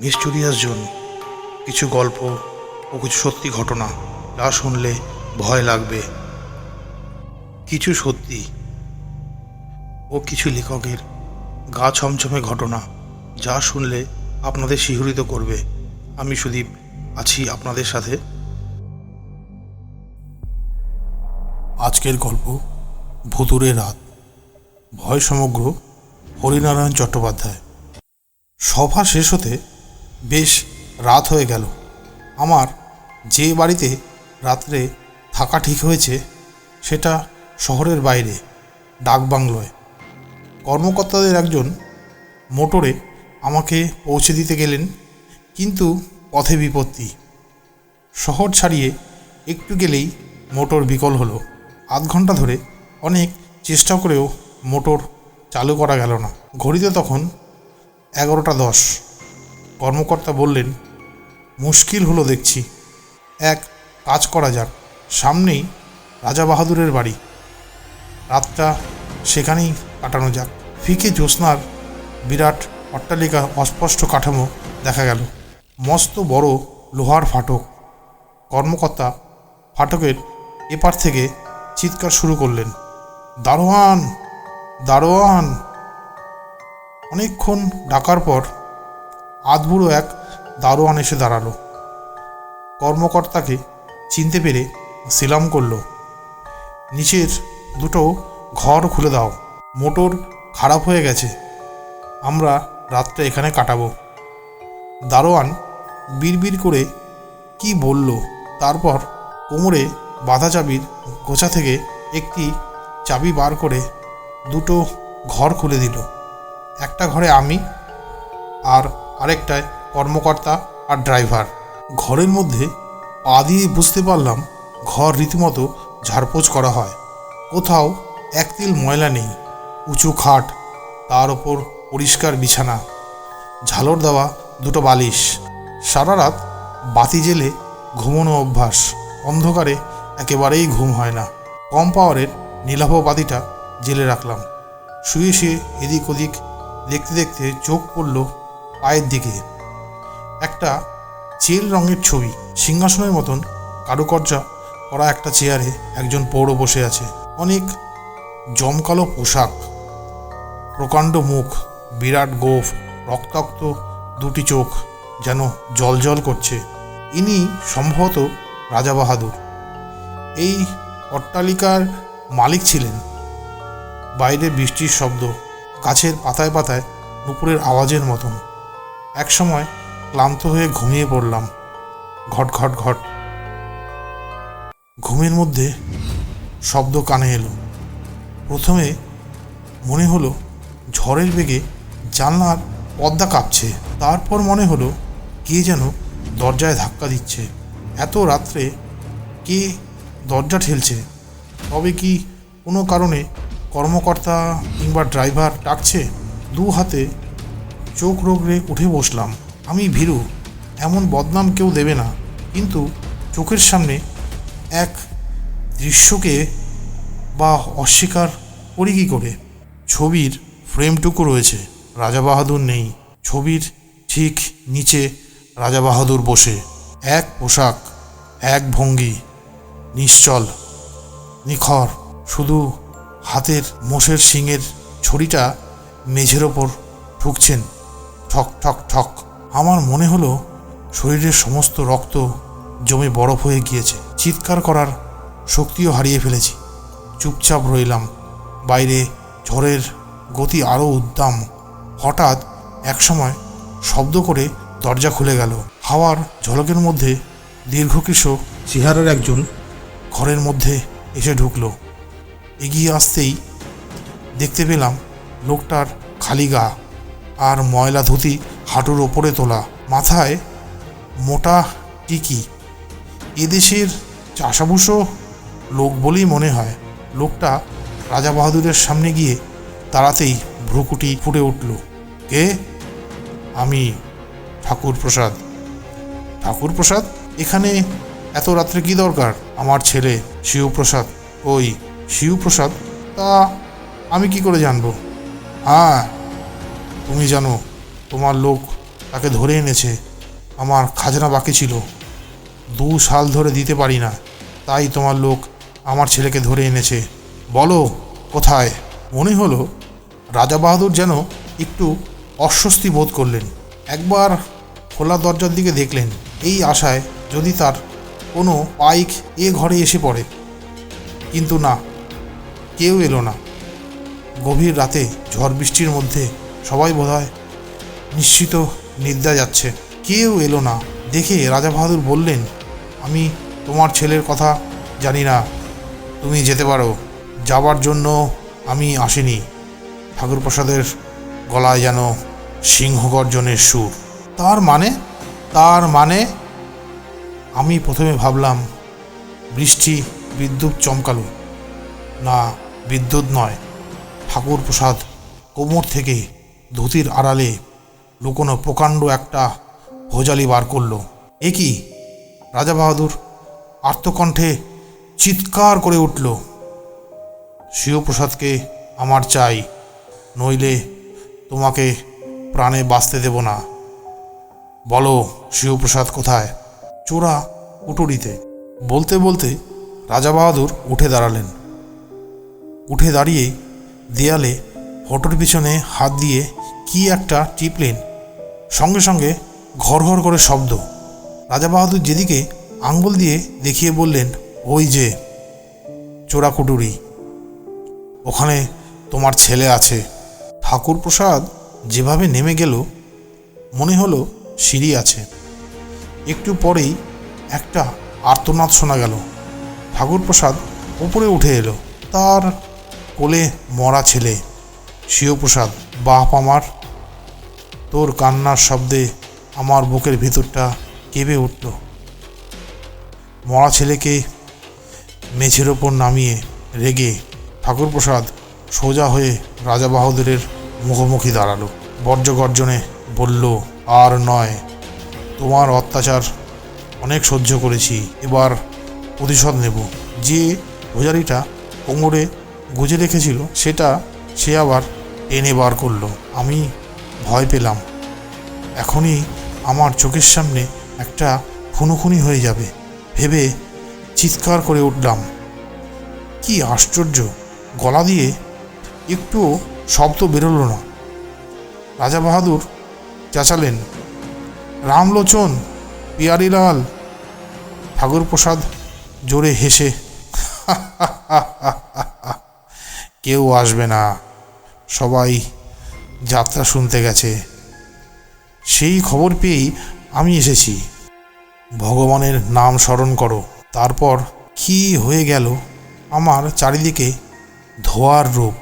মিস্টুরিয়াস zone কিছু গল্প ও কিছু সত্যি ঘটনা যা শুনলে ভয় লাগবে। কিছু সত্যি ও কিছু লেখকের গা ছমছমে ঘটনা যা শুনলে আপনাদের শিহরিত করবে। আমি সুদীপ, আছি আপনাদের সাথে। আজকের গল্প ভুতুরে রাত। ভয় সমগ্র হরিনারায়ণ চট্টোপাধ্যায়। সভা শেষ হতে বেশ রাত হয়ে গেল। আমার যে বাড়িতে রাত্রে থাকা ঠিক হয়েছে, সেটা শহরের বাইরে ডাকবাংলোয় কর্মকর্তাদের একজন মোটরে আমাকে পৌঁছে দিতে গেলেন, কিন্তু পথে বিপত্তি। শহর ছাড়িয়ে একটু গেলেই মোটর বিকল হলো। আধ ঘণ্টা ধরে অনেক চেষ্টা করেও মোটর চালু করা গেল না। ঘড়িতে তখন এগারোটা দশ। কর্মকর্তা বললেন, মুশকিল হলো দেখছি। এক, কাজ করা যাক। সামনেই রাজা বাহাদুরের বাড়ি। রাতটা সেখানেই কাটানো যাক। ফিকে জ্যোৎস্নার বিরাট অট্টালিকা অস্পষ্ট কাঠামো দেখা গেল। মস্ত বড় লোহার ফাটক। কর্মকর্তা ফাটকের এপার থেকে চিৎকার শুরু করলেন, দারোয়ান! দারোয়ান! অনেকক্ষণ ডাকার পর আধবুড়ো এক দারোয়ান এসে দাঁড়াল। কর্মকর্তাকে চিনতে পেরে সেলাম করল, নিচের দুটো ঘর খুলে দাও, মোটর খারাপ হয়ে গেছে, আমরা রাতটা এখানে কাটাবো। দারোয়ান বিড়বিড় করে কি বলল, তারপর কোমরে বাঁধা চাবির গোছা থেকে একটি চাবি বার করে দুটো ঘর খুলে দিল, একটা ঘরে আমি আর আরেকটায় কর্মকর্তা আর ড্রাইভার। ঘরের মধ্যে পা দিয়ে বুঝতে পারলাম ঘর রীতিমতো ঝাড়পোছ করা হয়। কোথাও এক তিল ময়লা নেই, উঁচু খাট, তার ওপর পরিষ্কার বিছানা, ঝালর দেওয়া দুটো বালিশ। সারা রাত বাতি জেলে ঘুমোনো অভ্যাস, অন্ধকারে একেবারেই ঘুম হয় না। কম পাওয়ারের নীলাভ বাতিটা জেলে রাখলাম। শুয়ে শুয়ে এদিক ওদিক দেখতে দেখতে চোখ পড়ল পায়ের দিকে। একটা চেল রঙের ছবি, সিংহাসনের মতন কারুকার্য করা একটা চেয়ারে একজন পৌর বসে আছে। অনেক জমকালো পোশাক, প্রকাণ্ড মুখ, বিরাট গোফ, রক্তাক্ত দুটি চোখ যেন জলজল করছে। ইনি সম্ভবত রাজা বাহাদুর। এই অট্টালিকার মালিক ছিলেন। বাইরে বৃষ্টির শব্দ, গাছের পাতায় পাতায় নুপুরের আওয়াজের মতন। একসময় ক্লান্ত হয়ে ঘুমিয়ে পড়লাম। ঘট ঘট ঘট। ঘুমের মধ্যে শব্দ কানে এলো। প্রথমে মনে হলো ঝড়ের বেগে জানলার পর্দা কাঁপছে। তারপর মনে হলো কে যেন দরজায় ধাক্কা দিচ্ছে। এত রাত্রে কে দরজা ঠেলছে? তবে কি কোনো কারণে কর্মকর্তা কিংবা ড্রাইভার ডাকছে? দু হাতে চোখ রোগড়ে উঠে বসলাম। আমি ভীরু, এমন বদনাম কেউ দেবে না। কিন্তু চোখের সামনে এক দৃশ্যকে বা অস্বীকার করি কী করে? ছবির ফ্রেমটুকু রয়েছে, রাজা বাহাদুর নেই। ছবির ঠিক নিচে রাজা বাহাদুর বসে। এক পোশাক, এক ভঙ্গি, নিশ্চল, নিখর। শুধু হাতের মোষের শিঙের ছড়িটা মেঝের ওপর ঠুকছেন ঠক ঠক ঠক। আমার মনে হলো শরীরের সমস্ত রক্ত জমে বরফ হয়ে গিয়েছে। চিৎকার করার শক্তিও হারিয়ে ফেলেছি। চুপচাপ রইলাম। বাইরে ঝড়ের গতি আরও উদ্দাম। হঠাৎ একসময় শব্দ করে দরজা খুলে গেল। হাওয়ার ঝলকের মধ্যে দীর্ঘকৃশ চেহারার একজন ঘরের মধ্যে এসে ঢুকলো। এগিয়ে আসতেই দেখতে পেলাম লোকটার খালি গা। আর ময়লা ধুতি হাঁটুর ওপরে তোলা। মাথায় মোটা টিকি। এদেশের চাষাভুষো লোক বলেই মনে হয়। লোকটা রাজা বাহাদুরের সামনে গিয়ে তাড়াতেই ভ্রুকুটি ফুটে উঠল। কে? আমি ঠাকুর প্রসাদ ঠাকুর প্রসাদ এখানে এত রাত্রে কি দরকার? আমার ছেলে শিবপ্রসাদ। ওই শিবপ্রসাদ? তা আমি কি করে জানব? হ্যাঁ তুমি জানো, তোমার লোক তাকে ধরে এনেছে। আমার খাজনা বাকি ছিল। দু সাল ধরে দিতে পারি না, তাই তোমার লোক আমার ছেলেকে ধরে এনেছে। বলো, কোথায়? মনে হলো রাজা বাহাদুর যেন একটু অস্বস্তি বোধ করলেন। একবার খোলা দরজার দিকে দেখলেন, এই আশায় যদি তার কোনো পাইক এ ঘরে এসে পড়ে। কিন্তু না, কেউ এলো না। গভীর রাতে ঝড় বৃষ্টির মধ্যে সবাই বোধহয় নিশ্চিত নিদ্রা যাচ্ছে। কেউ এলো না। দেখে রাজা বাহাদুর বললেন, আমি তোমার ছেলের কথা জানি না। তুমি যেতে পারো। যাবার জন্য আমি আসিনি। ঠাকুর প্রসাদের গলায় যেন সিংহগর্জনের সুর। তার মানে? তার মানে? আমি প্রথমে ভাবলাম, বৃষ্টি বিদ্যুৎ চমকালো। না, বিদ্যুৎ নয়। ঠাকুর প্রসাদ কোমর থেকে ধুতির আড়ালে লুকোনো প্রকাণ্ড একটা ভোজালি বার করল। এ কি? রাজা বাহাদুর আর্তকণ্ঠে চিৎকার করে উঠল, শিবপ্রসাদকে আমার চাই, নইলে তোমাকে প্রাণে বাঁচতে দেব না। বলো শিবপ্রসাদ কোথায়? চোরা কুটুরিতে বলতে বলতে রাজা বাহাদুর উঠে দাঁড়ালেন। উঠে দাঁড়িয়ে দেয়ালে ফটোর পিছনে হাত দিয়ে কি একটা টিপলেন। সঙ্গে সঙ্গে ঘর ঘর করে শব্দ। রাজা বাহাদুর যেদিকে আঙ্গুল দিয়ে দেখিয়ে বললেন, ওই যে, চোরা কুটুরি। ওখানে তোমার ছেলে আছে। ঠাকুর প্রসাদ যেভাবে নেমে গেল, মনে হলো সিঁড়ি আছে। একটু পরেই একটা আর্তনাদ শোনা গেল। ঠাকুর প্রসাদ উপরে উঠে এলো, তার কোলে মরা ছেলে। শিবপ্রসাদ, বাপ আমার। তোর কান্নার শব্দে আমার বুকের ভিতরটা কেঁপে উঠল। মরা ছেলেকে মেঝের ওপর নামিয়ে রেগে ঠাকুরপ্রসাদ সোজা হয়ে রাজা বাহাদুরের মুখোমুখি দাঁড়াল। বর্জ্যগর্জনে বলল, আর নয়, তোমার অত্যাচার অনেক সহ্য করেছি, এবার প্রতিশোধ নেব। যে ভোজারিটা কোমরে গুজে রেখেছিল, সেটা সে আবার টেনে বার করল। আমি ভয় পেলাম। এখনই আমার চোখের সামনে একটা খুনোখুনি হয়ে যাবে ভেবে চিৎকার করে উঠলাম। কি আশ্চর্য, গলা দিয়ে একটুও শব্দ বেরোলো না। রাজা বাহাদুর চেঁচালেন, রামলোচন, পিয়ারিলাল ঠাকুর প্রসাদ জোরে হেসে কেউ আসবে না। সবাই যাত্রা শুনতে গেছে। সেই খবর পেয়েই আমি এসেছি। ভগবানের নাম স্মরণ করো। তারপর কি হয়ে গেল? আমার চারিদিকে ধোয়ার রূপ।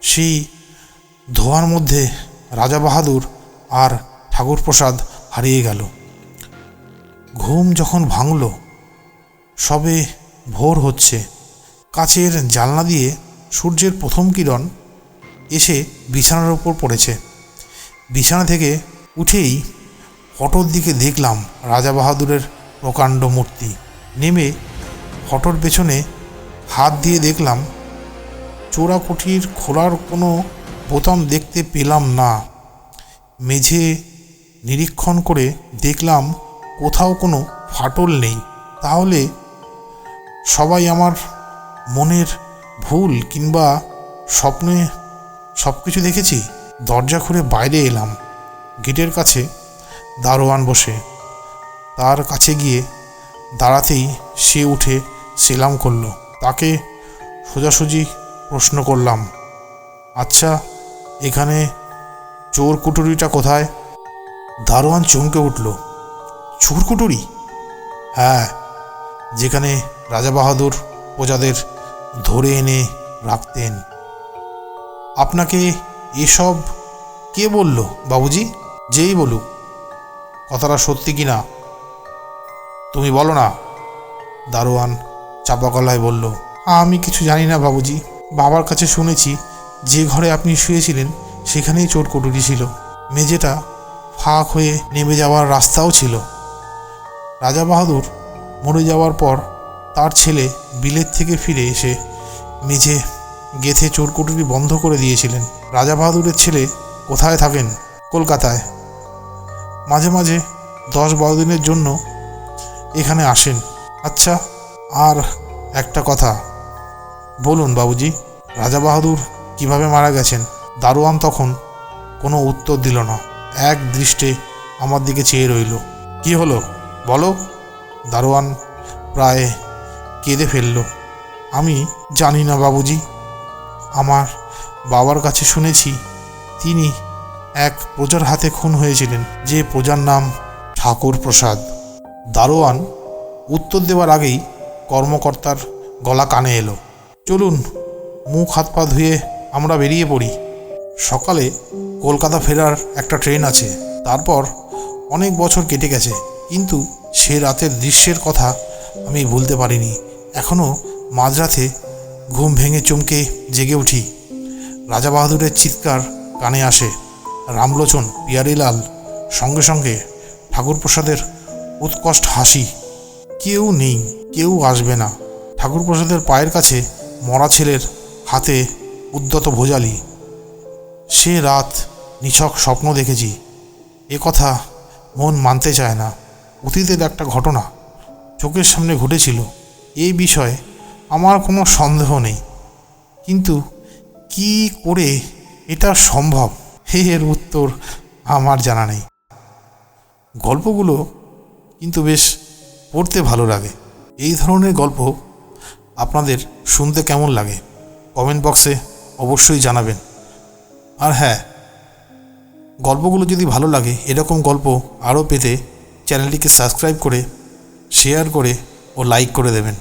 সেই ধোয়ার মধ্যে রাজা বাহাদুর আর ঠাকুর প্রসাদ হারিয়ে গেল। ঘুম যখন ভাঙল, সবে ভোর হচ্ছে। কাছের জানলা দিয়ে সূর্যের প্রথম কিরণ এসে বিছানার ওপর পড়েছে। বিছানা থেকে উঠেই ফটোর দিকে দেখলাম রাজা বাহাদুরের প্রকাণ্ড মূর্তি। নেমে ফটোর পেছনে হাত দিয়ে দেখলাম চোরাকুঠির খোলার কোনো বোতাম দেখতে পেলাম না। মেঝে নিরীক্ষণ করে দেখলাম কোথাও কোনো ফাটল নেই। তাহলে সবাই আমার মনের ভুল কিংবা স্বপ্নে সব কিছু দেখেছি। দরজা খুলে বাইরে এলাম। গেটের কাছে দারোয়ান বসে। তার কাছে গিয়ে দাঁড়াতেই সে উঠে সেলাম করল। তাকে সোজাসুজি প্রশ্ন করলাম আচ্ছা এখানে চোর কুটুরিটা কোথায়? দারোয়ান চমকে উঠল চোর কুটুরি হ্যাঁ যেখানে রাজা বাহাদুর প্রজাদের ধরে এনে রাখতেন। আপনাকে এসব কে বলল, বাবুজি? যেই বলুক। কথাটা সত্যি কি না? তুমি বলো না। দারোয়ান চাপা গলায় বলল, আমি কিছু জানি না, বাবুজি। বাবার কাছে শুনেছি, যে ঘরে আপনি শুয়েছিলেন, সেখানেই চোর কুটুরি ছিল। মেঝেটা ফাঁক হয়ে নেমে যাওয়ার রাস্তাও ছিল। রাজা বাহাদুর মরে যাওয়ার পর তার ছেলে বিলেত থেকে ফিরে এসে মেঝে গেথে চোরকুটুরি বন্ধ করে দিয়েছিলেন। রাজা বাহাদুরের ছেলে কোথায় থাকেন? কলকাতায়। মাঝে মাঝে দশ বারো দিনের জন্য এখানে আসেন। আচ্ছা আর একটা কথা। বলুন বাবুজি রাজা বাহাদুর কীভাবে মারা গেছেন? দারোয়ান তখন কোনো উত্তর দিল না। এক দৃষ্টে আমার দিকে চেয়ে রইল। কি হলো? বলো। দারোয়ান প্রায় কেঁদে ফেলল। আমি জানি না বাবুজি। আমার বাবার কাছে শুনেছি তিনি এক প্রজার হাতে খুন হয়েছিলেন, যে প্রজার নাম ঠাকুর প্রসাদ। দারোয়ান উত্তর দেওয়ার আগেই কর্মকর্তার গলা কানে এলো। চলুন, মুখ হাত পা ধুয়ে আমরা বেরিয়ে পড়ি। সকালে কলকাতা ফেরার একটা ট্রেন আছে, তারপর অনেক বছর কেটে গেছে, কিন্তু সে রাতের দৃশ্যের কথা আমি ভুলতে পারিনি। এখনও মাঝরাতে ঘুম ভেঙে চমকে জেগে উঠি। রাজা বাহাদুরের চিৎকার কানে আসে। রামলোচন, পিয়ারিলাল, সঙ্গে সঙ্গে ঠাকুরপ্রসাদের উৎকষ্ট হাসি। কেউ নেই, কেউ আসবে না। ঠাকুরপ্রসাদের পায়ের কাছে মরা ছেলের হাতে উদ্যত ভোজালি। সে রাত নিছক স্বপ্ন দেখেছি। এ কথা মন মানতে চায় না। অতীতের একটা ঘটনা চোখের সামনে ঘটেছিল। এই বিষয়ে আমার কোনো সন্দেহ নেই। কিন্তু কি করে এটা সম্ভব? এর উত্তর আমার জানা নেই। গল্পগুলো কিন্তু বেশ পড়তে ভালো লাগে। এই ধরনের গল্প আপনাদের শুনতে কেমন লাগে? কমেন্ট বক্সে অবশ্যই জানাবেন। আর হ্যাঁ গল্পগুলো যদি ভালো লাগে, এরকম গল্প আরও পেতে চ্যানেলটিকে সাবস্ক্রাইব করে, শেয়ার করে ও লাইক করে দেবেন।